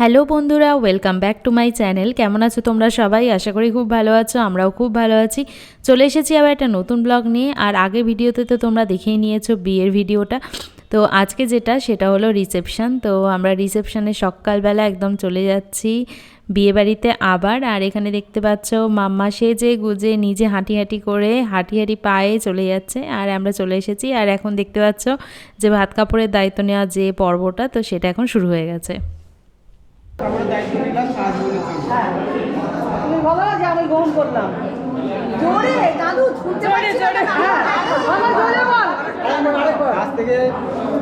Hello বন্ধুরা welcome back to my channel কেমন আছো তোমরা সবাই? আশা করি খুব ভালো আছো, আমরাও খুব ভালো আছি। চলে এসেছি আবার একটা নতুন ব্লগ নিয়ে, আর আগে ভিডিওতে তো তোমরা দেখেই নিয়েছো বিয়ের ভিডিওটা। তো আজকে যেটা সেটা হলো রিসেপশন তো আমরা রিসেপশনে সকালবেলা একদম চলে যাচ্ছি বিয়েবাড়িতে আবার। আর এখানে দেখতে পাচ্ছ মাম্মা সেজে গুজে নিজে হাঁটি হাঁটি করে হাঁটি হাঁটি পায়ে চলে যাচ্ছে। আর আমরা চলে এসেছি। আর এখন দেখতে পাচ্ছ যে ভাত কাপড়ের দায়িত্ব নেওয়া যে পর্বটা তো সেটা এখন শুরু হয়ে গেছে। তারপরে দায়িত্ব নিলাম সাহায্য হ্যাঁ তুমি বলো যে আমি গ্রহণ করলাম। জোরে দাদু না হ্যাঁ জোরে বল। আজ থেকে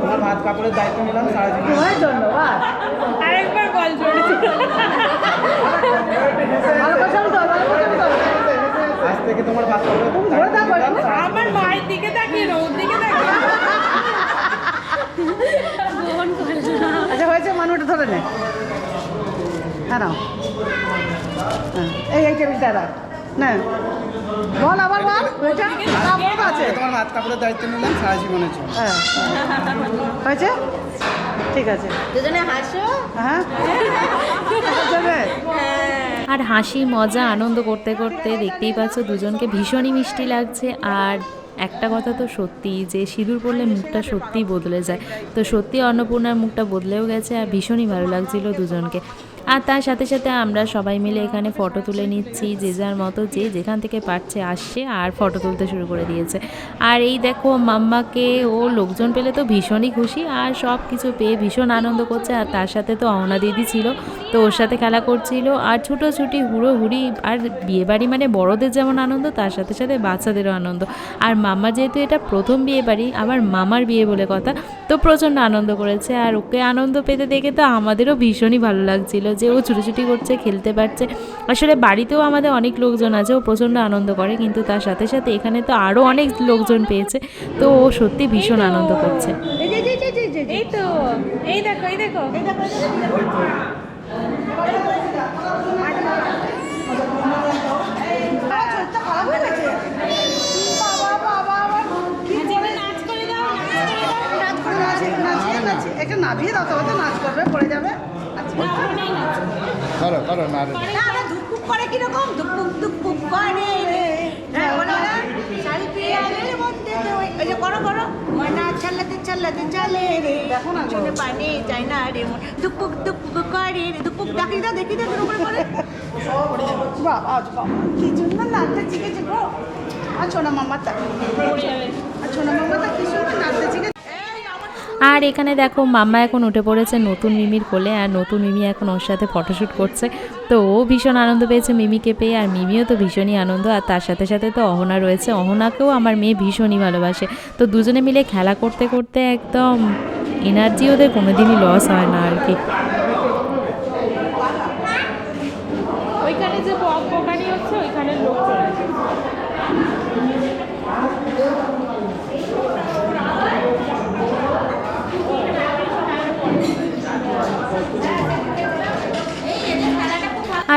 তোমার ভাত কাপড়ের দায়িত্ব নিলাম সাহায্য তোমার জন্য বাস আরেকবার জোরে। তো আজ থেকে তোমার ভাত সাহায্য আমার মায়ের দিকে তাকিয়ে না ওর দিকে তাকিয়ে আচ্ছা হয়েছে মানুষটা ধরে নে। হ্যাঁ হ্যাঁ এই এই টেবিলটা রাখ না। বল আবার বল। হয়েছে? না, আছে তোমার ভাত কাপড়ের দায়িত্ব নিলাম সাহায্য মনের জন্য। হ্যাঁ। হয়েছে? ঠিক আছে। দুজনে হাসো। হ্যাঁ? আর হাসি মজা আনন্দ করতে করতে দেখতেই পাচ্ছ দুজনকে ভীষণই মিষ্টি লাগছে। আর একটা কথা তো সত্যি যে সিঁদুর পড়লে মুখটা সত্যিই বদলে যায়। তো সত্যি অন্নপূর্ণার মুখটা বদলেও গেছে আর ভীষণই ভালো লাগছিল দুজনকে। আর তার সাথে সাথে আমরা সবাই মিলে এখানে ফটো তুলে নিচ্ছি, যে যার মতো যে যেখান থেকে পারছে আসছে আর ফটো তুলতে শুরু করে দিয়েছে। আর এই দেখো মাম্মাকে, ও লোকজন পেলে তো ভীষণই খুশি আর সব কিছু পেয়ে ভীষণ আনন্দ করছে। আর তার সাথে তো অহনা দিদি ছিল, তো ওর সাথে খেলা করছিল। আর ছুটোছুটি হুড়ো হুড়ি আর বিয়েবাড়ি মানে বড়দের যেমন আনন্দ, তার সাথে সাথে বাচ্চাদেরও আনন্দ। আর মাম্মা যেহেতু এটা প্রথম বিয়ে বাড়ি আবার মামার বিয়ে বলে কথা, তো প্রচণ্ড আনন্দ করেছে। আর ওকে আনন্দ পেতে দেখে তো আমাদেরও ভীষণই ভালো লাগছিল। যে ও ছুটোছুটি করছে, খেলতে পারছে। আসলে বাড়িতেও আমাদের অনেক লোকজন আছে, ও প্রচণ্ড আনন্দ করে, কিন্তু তার সাথে সাথে এখানে তো আরও অনেক লোকজন পেয়েছে। তো ও সত্যি ভীষণ আনন্দ করছে। এই তো, এই দেখো এই দেখো শরীরটা খারাপ হয়ে গেছে বাবা বাবা আবার কি করে নাচ করে দাও নাচ করে দাও নাচ করে নাচিয়ে নাচিয়ে নাচিয়ে একটা নাভিয়ে দাও তবে তো নাচ করবে পড়ে যাবে আচ্ছা করো করো না রে না না ধুকপুক করে কীরকম? ধুকপুক ধুকপুক করে। রে হ্যাঁ বলো না। শাড়ি পিয়ালের মধ্যে তো? ওই ওই যে করো করো। ময়না চালাতে চালাতে চলে রে। দেখো না চলে পানে যায় না রে মন। ধুকপুক ধুকপুক করে রে। ধুকপুক ডাকি দাও দেখি দাও উপরে করে। বাবা বাবা কি জন্য নাচতে শিখেছে গো? আর ছোনা মামাটা আর ছোনা মামাটা কি সুন্দর শিখেছে। আর এখানে দেখো মাম্মা এখন উঠে পড়েছে নতুন মিমির কোলে আর নতুন মিমি এখন ওর সাথে ফটোশ্যুট করছে। তো ও ভীষণ আনন্দ পেয়েছে মিমিকে পেয়ে আর মিমিও তো ভীষণই আনন্দ আর তার সাথে সাথে তো অহনা রয়েছে। অহনাকেও আমার মেয়ে ভীষণই ভালোবাসে। তো দুজনে মিলে খেলা করতে করতে একদম এনার্জি ওদের কোনোদিনই লস হয় না আর কি।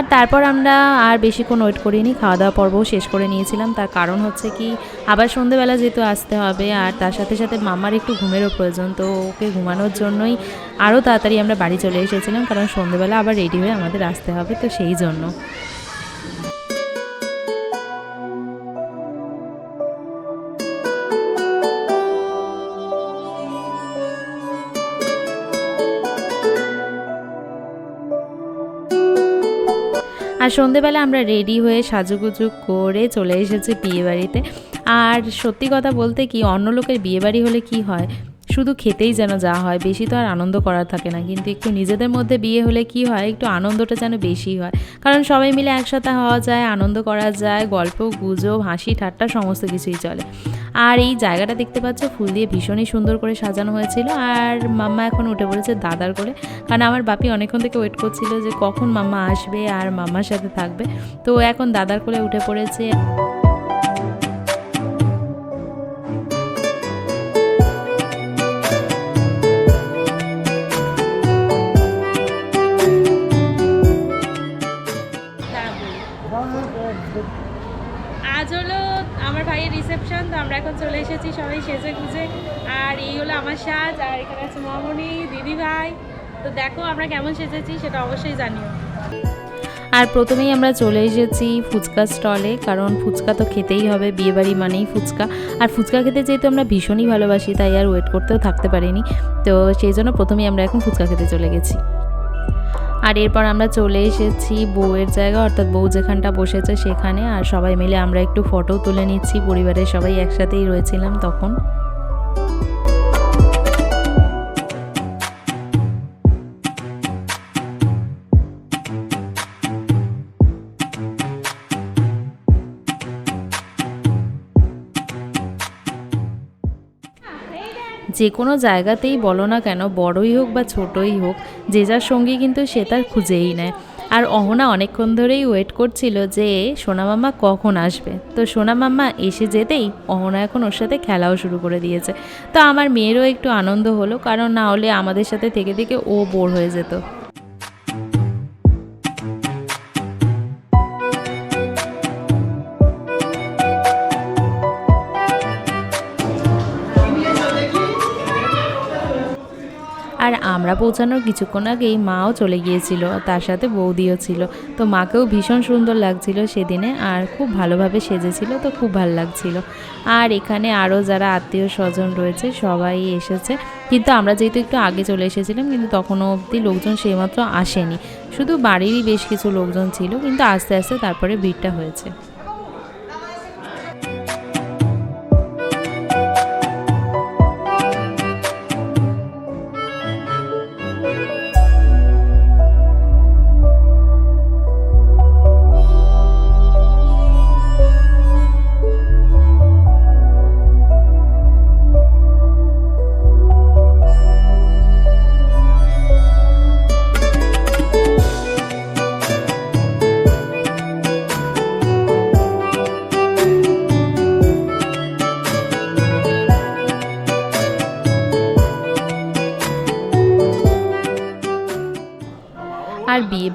আর তারপর আমরা আর বেশিক্ষণ ওয়েট করিনি খাওয়া দাওয়া পর্বও শেষ করে নিয়েছিলাম। তার কারণ হচ্ছে কি, আবার সন্ধেবেলা যেহেতু আসতে হবে আর তার সাথে সাথে মামার একটু ঘুমেরও প্রয়োজন, তো ওকে ঘুমানোর জন্যই আরও তাড়াতাড়ি আমরা বাড়ি চলে এসেছিলাম। কারণ সন্ধেবেলা আবার রেডি হয়ে আমাদের আসতে হবে, তো সেই জন্য। আর সন্ধেবেলা আমরা রেডি হয়ে সাজুগুজু করে চলে এসেছি বিয়েবাড়িতে। আর সত্যি কথা বলতে কি, অন্য লোকের বিয়েবাড়ি হলে কি হয়? শুধু খেতেই যেন যা হয়, বেশি তো আর আনন্দ করার থাকে না। কিন্তু একটু নিজেদের মধ্যে বিয়ে হলে কি হয়? একটু আনন্দটা যেন বেশি হয়। কারণ সবাই মিলে একসাথে হওয়া যায়, আনন্দ করা যায়, গল্প, গুজব, হাসি, ঠাট্টা সমস্ত কিছুই চলে। আর এই জায়গাটা দেখতে পাচ্ছ, ফুল দিয়ে ভীষণই সুন্দর করে সাজানো হয়েছিল। আর মাম্মা এখন উঠে পড়েছে দাদার করে কারণ আমার বাপি অনেকক্ষণ থেকে ওয়েট করছিল যে কখন মাম্মা আসবে আর মাম্মার সাথে থাকবে। তো এখন দাদার কোলে উঠে পড়েছে। আমরা এখন চলে এসেছি সবাই সেজে গুজে। আর এই হলো আমার সাজ, আর এখানে আছে মামনি, দিদি ভাই। তো দেখো আমরা কেমন সেজেছি, সেটা অবশ্যই জানিও। আর প্রথমেই আমরা চলে এসেছি ফুচকা স্টলে, কারণ ফুচকা তো খেতেই হবে, বিয়েবাড়ি মানেই ফুচকা। আর ফুচকা খেতে যেহেতু আমরা ভীষণই ভালোবাসি, তাই আর ওয়েট করতেও থাকতে পারিনি। তো সেই জন্য প্রথমেই আমরা এখন ফুচকা খেতে চলে গেছি। আর এরপর আমরা চলে এসেছি বউয়ের জায়গা, অর্থাৎ বউ যেখানটা বসেছে সেখানে। আর সবাই মিলে আমরা একটু ফটো তুলে নিচ্ছি, পরিবারের সবাই একসাথেই রয়েছিলাম তখন। যে কোনো জায়গাতেই বলো না কেন, বড়ই হোক বা ছোটই হোক, যে যার সঙ্গী কিন্তু সে তার খুঁজেই নেয়। আর অহনা অনেকক্ষণ ধরেই ওয়েট করছিল যে সোনামাম্মা মামা কখন আসবে। তো সোনা মামা এসে যেতেই অহনা এখন ওর সাথে খেলাও শুরু করে দিয়েছে। তো আমার মেয়েরও একটু আনন্দ হলো, কারণ না হলে আমাদের সাথে থেকে থেকে ও বোর হয়ে যেত। আর পৌঁছানোর কিছুক্ষণ আগেই মাও চলে গিয়েছিল তার সাথে বৌদিও ছিল। তো মাকেও ভীষণ সুন্দর লাগছিল সেদিনে, আর খুব ভালোভাবে সেজেছিল, তো খুব ভালো লাগছিল। আর এখানে আরও যারা আত্মীয় স্বজন রয়েছে, সবাই এসেছে। কিন্তু আমরা যেহেতু একটু আগে চলে এসেছিলাম, কিন্তু তখনও অবধি লোকজন সেইমাত্র আসেনি। শুধু বাড়িরই বেশ কিছু লোকজন ছিল, কিন্তু আস্তে আস্তে তারপরে ভিড়টা হয়েছে।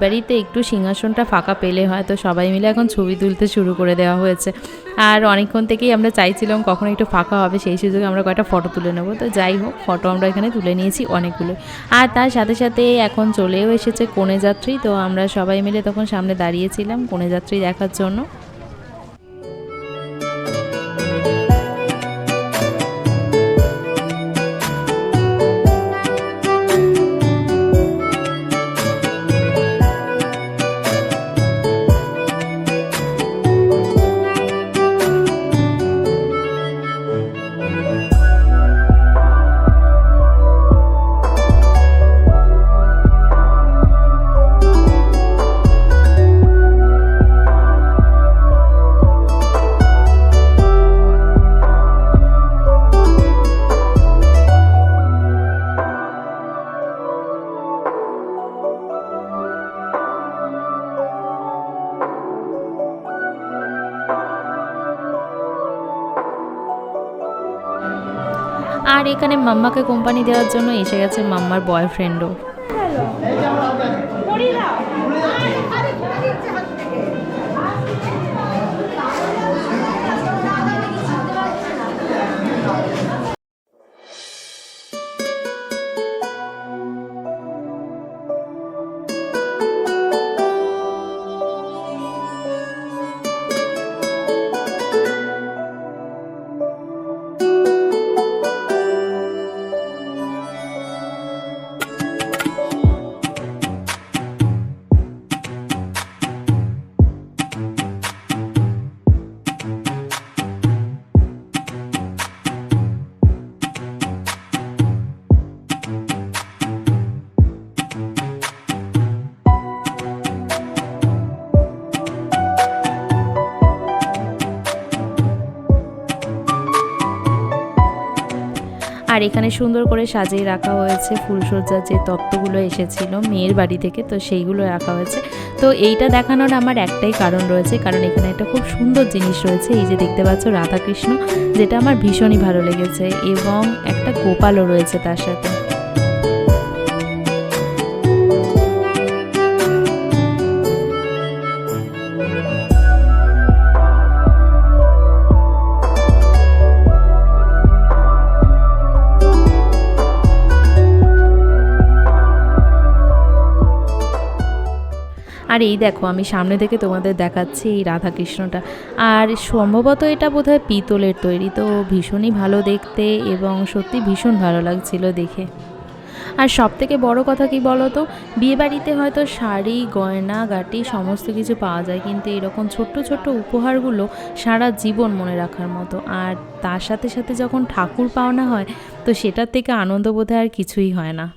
বাড়িতে একটু সিংহাসনটা ফাঁকা পেলে হয়, তো সবাই মিলে এখন ছবি তুলতে শুরু করে দেওয়া হয়েছে। আর অনেকক্ষণ থেকেই আমরা চাইছিলাম কখন একটু ফাঁকা হবে, সেই সুযোগে আমরা কয়েকটা ফটো তুলে নেব। তো যাই হোক ফটো আমরা এখানে তুলে নিয়েছি অনেকগুলো। আর তার সাথে সাথে এখন চলেও এসেছে কনে যাত্রী, তো আমরা সবাই মিলে তখন সামনে দাঁড়িয়েছিলাম কনে যাত্রী দেখার জন্য। আর এখানে মাম্মাকে কোম্পানি দেওয়ার জন্য এসে গেছে মাম্মার বয়ফ্রেন্ডও আর এখানে সুন্দর করে সাজিয়ে রাখা হয়েছে ফুলসজ্জার যে তত্ত্বগুলো এসেছিল মেয়ের বাড়ি থেকে, তো সেইগুলো রাখা হয়েছে। তো এইটা দেখানোর আমার একটাই কারণ রয়েছে, কারণ এখানে একটা খুব সুন্দর জিনিস রয়েছে, এই যে দেখতে পাচ্ছ রাধাকৃষ্ণ, যেটা আমার ভীষণই ভালো লেগেছে এবং একটা গোপালও রয়েছে তার সাথে। আর এই দেখো, আমি সামনে থেকে তোমাদের দেখাচ্ছি এই রাধাকৃষ্ণটা। আর সম্ভবত এটা বোধহয় পিতলের তৈরি, তো ভীষণই ভালো দেখতে এবং সত্যি ভীষণ ভালো লাগছিল দেখে। আর সব থেকে বড় কথা কি বলো তো বিয়েবাড়িতে হয়তো শাড়ি, গয়না, গাটি সমস্ত কিছু পাওয়া যায়, কিন্তু এরকম ছোট্ট ছোট্ট উপহারগুলো সারা জীবন মনে রাখার মতো। আর তার সাথে সাথে যখন ঠাকুর পাওনা হয়, তো সেটার থেকে আনন্দ বোধে আর কিছুই হয় না।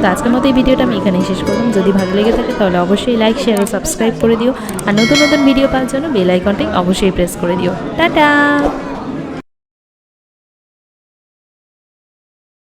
তো আজকের মতো এই ভিডিওটা আমি এখানেই শেষ করলাম। যদি ভালো লেগে থাকে তাহলে অবশ্যই লাইক শেয়ার ও সাবস্ক্রাইব করে দিও। আর নতুন নতুন ভিডিও পাওয়ার জন্য বেল আইকনটি অবশ্যই প্রেস করে দিও। টাটা!